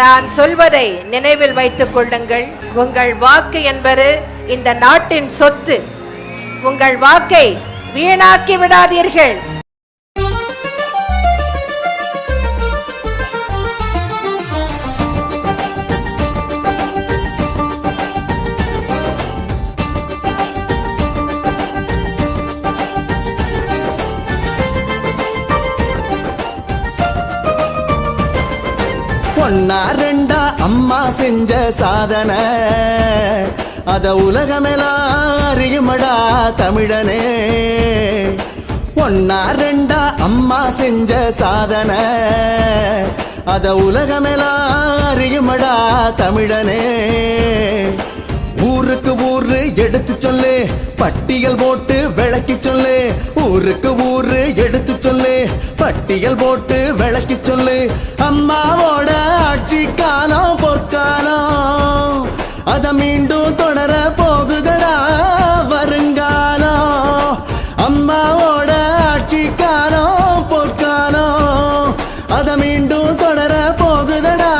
நான் சொல்வதை நினைவில் வைத்துக் கொள்ளுங்கள். உங்கள் வாக்கு என்பது இந்த நாட்டின் சொத்து. உங்கள் வாக்கை வீணாக்கி விடாதீர்கள். ஒன்னா ரெண்டா அம்மா செஞ்ச சாதனை. அத உலகமெல்லாம் அறியுமடா தமிழனே. ஒன்னா ரெண்டா அம்மா செஞ்ச சாதனை. அத உலகமெல்லாம் அறியுமடா தமிழனே. ஊருக்கு ஊரு எடுத்து சொல்லு பட்டியல் போட்டு விளக்கி சொல்லு. ஊருக்கு ஊரு எடுத்து சொல்லு பட்டியல் போட்டு விளக்கி சொல்லு. அம்மாவோட ஆட்சி காலம் பொற்காலம். அத மீண்டும் தொடர போகுதடா வருங்காலம். அம்மாவோட ஆட்சி காலம் பொற்காலம். அத மீண்டும் தொடர போகுதடா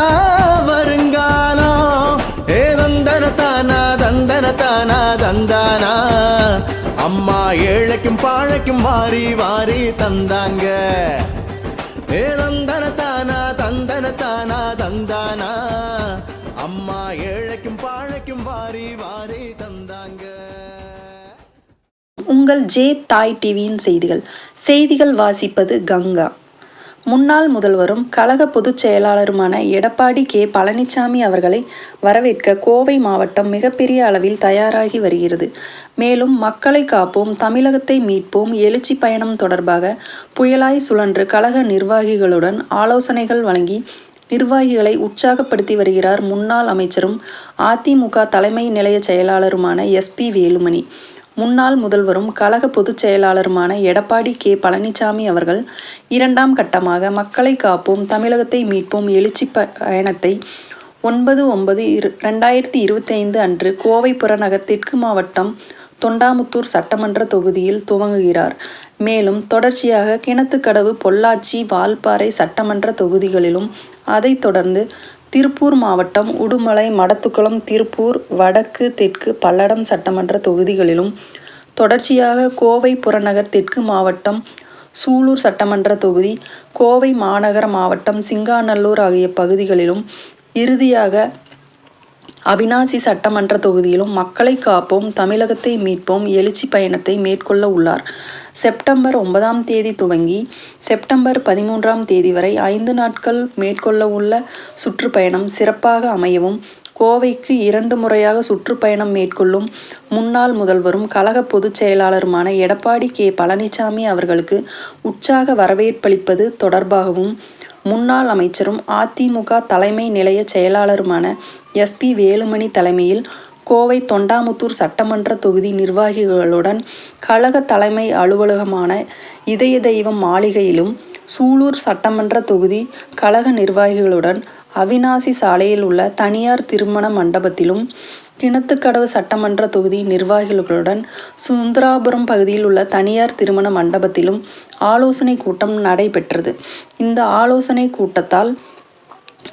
வருங்காலம். ஏ தானாத தானா தந்தானா? அம்மா ஏழைக்கும் பாழைக்கும் வாரி வாரி தந்தாங்க. ஏ தந்தன தானா தந்தன தானா தந்தானா? அம்மா ஏழைக்கும் பாழைக்கும் வாரி வாரி தந்தாங்க. உங்கள் ஜே தாய் டிவியின் செய்திகள். செய்திகள் வாசிப்பது கங்கா. முன்னாள் முதல்வரும் கழக பொதுச் செயலாளருமான எடப்பாடி கே. பழனிசாமி அவர்களை வரவேற்க கோவை மாவட்டம் மிகப்பெரிய அளவில் தயாராகி வருகிறது. மேலும் மக்களை காப்போம் தமிழகத்தை மீட்போம் எழுச்சி பயணம் தொடர்பாக புயலாய் சுழன்று கழக நிர்வாகிகளுடன் ஆலோசனைகள் வழங்கி நிர்வாகிகளை உற்சாகப்படுத்தி வருகிறார் முன்னாள் அமைச்சரும் அதிமுக தலைமை நிலைய செயலாளருமான எஸ்பி வேலுமணி. முன்னாள் முதல்வரும் கழக பொதுச் செயலாளருமான எடப்பாடி கே. பழனிசாமி அவர்கள் இரண்டாம் கட்டமாக மக்களை காப்போம் தமிழகத்தை மீட்போம் எழுச்சி பயணத்தை ஒன்பது ஒன்பது இரு ரெண்டாயிரத்தி இருபத்தி ஐந்து அன்று கோவை புறநகர் தெற்கு மாவட்டம் தொண்டாமுத்தூர் சட்டமன்ற தொகுதியில் துவங்குகிறார். மேலும் தொடர்ச்சியாக கிணத்துக்கடவு பொள்ளாச்சி வால்பாறை சட்டமன்ற தொகுதிகளிலும் அதைத் தொடர்ந்து திருப்பூர் மாவட்டம் உடுமலை மடத்துக்குளம் திருப்பூர் வடக்கு தெற்கு பல்லடம் சட்டமன்ற தொகுதிகளிலும் தொடர்ச்சியாக கோவை புறநகர் தெற்கு மாவட்டம் சூலூர் சட்டமன்ற தொகுதி கோவை மாநகர மாவட்டம் சிங்காநல்லூர் ஆகிய பகுதிகளிலும் இறுதியாக அவினாசி சட்டமன்ற தொகுதியிலும் மக்களை காப்போம் தமிழகத்தை மீட்போம் எழுச்சி பயணத்தை மேற்கொள்ள உள்ளார். செப்டம்பர் ஒன்பதாம் தேதி துவங்கி செப்டம்பர் பதிமூன்றாம் தேதி வரை ஐந்து நாட்கள் மேற்கொள்ள உள்ள சுற்றுப்பயணம் சிறப்பாக அமையவும் கோவைக்கு இரண்டு முறையாக சுற்றுப்பயணம் மேற்கொள்ளும் முன்னாள் முதல்வரும் கழக பொதுச் செயலாளருமான எடப்பாடி கே. பழனிசாமி அவர்களுக்கு உற்சாக வரவேற்பளிப்பது தொடர்பாகவும் முன்னாள் அமைச்சரும் அதிமுக தலைமை நிலைய செயலாளருமான எஸ்பி வேலுமணி தலைமையில் கோவை தொண்டாமுத்தூர் சட்டமன்ற தொகுதி நிர்வாகிகளுடன் கழக தலைமை அலுவலகமான இதய தெய்வம் மாளிகையிலும் சூலூர் சட்டமன்ற தொகுதி கழக நிர்வாகிகளுடன் அவிநாசி சாலையில் உள்ள தனியார் திருமண மண்டபத்திலும் கிணத்துக்கடவு சட்டமன்ற தொகுதி நிர்வாகிகளுடன் சுந்தராபுரம் பகுதியில் உள்ள தனியார் திருமண மண்டபத்திலும் ஆலோசனை கூட்டம் நடைபெற்றது. இந்த ஆலோசனை கூட்டத்தால்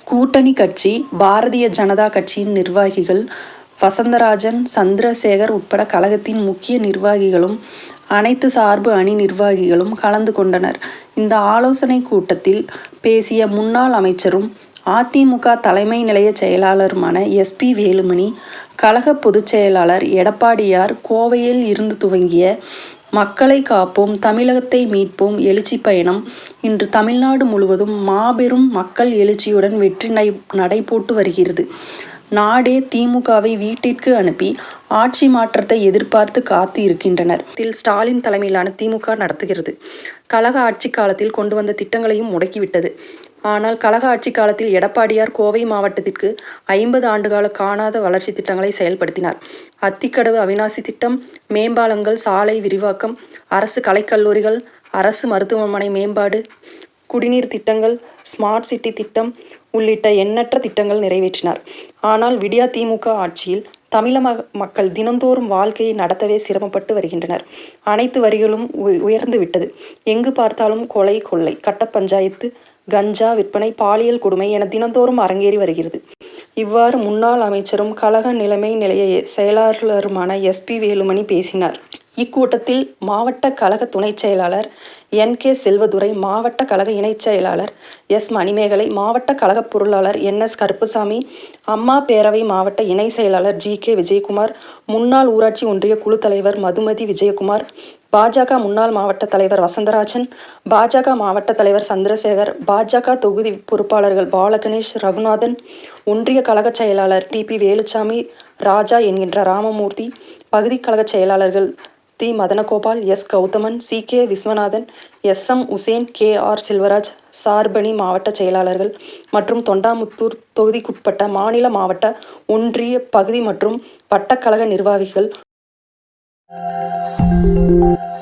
கூட்டணி கட்சி பாரதிய ஜனதா கட்சியின் நிர்வாகிகள் வசந்தராஜன் சந்திரசேகர் உட்பட கழகத்தின் முக்கிய நிர்வாகிகளும் அனைத்து சார்பு அணி நிர்வாகிகளும் கலந்து கொண்டனர். இந்த ஆலோசனை கூட்டத்தில் பேசிய முன்னாள் அமைச்சரும் அதிமுக தலைமை நிலைய செயலாளருமான எஸ்பி வேலுமணி கழக பொதுச் செயலாளர் எடப்பாடியார் கோவையில் இருந்து துவங்கிய மக்களை காப்போம் தமிழகத்தை மீட்போம் எழுச்சி பயணம். இன்று தமிழ்நாடு முழுவதும் மாபெரும் மக்கள் எழுச்சியுடன் வெற்றி நடை நடைபோட்டு வருகிறது. நாடே திமுகவை வீட்டிற்கு அனுப்பி ஆட்சி மாற்றத்தை எதிர்பார்த்து காத்து இருக்கின்றனர். இதில் ஸ்டாலின் தலைமையிலான திமுக நடத்துகிறது. கழக ஆட்சி காலத்தில் கொண்டு வந்த திட்டங்களையும் முடக்கிவிட்டது. ஆனால் கழக ஆட்சி காலத்தில் எடப்பாடியார் கோவை மாவட்டத்திற்கு ஐம்பது ஆண்டுகால காணாத வளர்ச்சி திட்டங்களை செயல்படுத்தினார். அத்திக்கடவு அவினாசி திட்டம் மேம்பாலங்கள் சாலை விரிவாக்கம் அரசு கலைக்கல்லூரிகள் அரசு மருத்துவமனை மேம்பாடு குடிநீர் திட்டங்கள் ஸ்மார்ட் சிட்டி திட்டம் உள்ளிட்ட எண்ணற்ற திட்டங்கள் நிறைவேற்றினார். ஆனால் விடியா திமுக ஆட்சியில் தமிழக ம- மக்கள் தினந்தோறும் வாழ்க்கையை நடத்தவே சிரமப்பட்டு வருகின்றனர். அனைத்து வரிகளும் உ- உயர்ந்து விட்டது. எங்கு பார்த்தாலும் கொலை கொள்ளை கட்ட பஞ்சாயத்து கஞ்சா விற்பனை பாலியல் கொடுமை என தினந்தோறும் அரங்கேறி வருகிறது. இவ்வாறு முன்னாள் அமைச்சரும் கழக நிலைமை நிலைய செயலாளருமான எஸ்பி வேலுமணி பேசினார். இக்கூட்டத்தில் மாவட்ட கழக துணைச் செயலாளர் என். கே. செல்வதுரை மாவட்ட கழக இணைச் செயலாளர் எஸ். மணிமேகலை மாவட்ட கழக பொருளாளர் என். எஸ். கருப்புசாமி அம்மா பேரவை மாவட்ட இணை செயலாளர் ஜி. கே. விஜயகுமார் முன்னாள் ஊராட்சி ஒன்றிய குழு தலைவர் மதுமதி விஜயகுமார் பாஜக முன்னாள் மாவட்ட தலைவர் வசந்தராஜன் பாஜக மாவட்ட தலைவர் சந்திரசேகர் பாஜக தொகுதி பொறுப்பாளர்கள் பாலகணேஷ் ரகுநாதன் ஒன்றிய கழக செயலாளர் டி பி வேலுச்சாமி ராஜா என்கின்ற ராமமூர்த்தி பகுதி கழக செயலாளர்கள் தி Madanagopal S Gowthaman C K Viswanathan S M Hussain K R Selvaraj சார்பணி மாவட்ட செயலாளர்கள் மற்றும் தொண்டாமுத்தூர் தொகுதிக்குட்பட்ட மாநில மாவட்ட ஒன்றிய பகுதி மற்றும் வட்டக்கழக நிர்வாகிகள். Música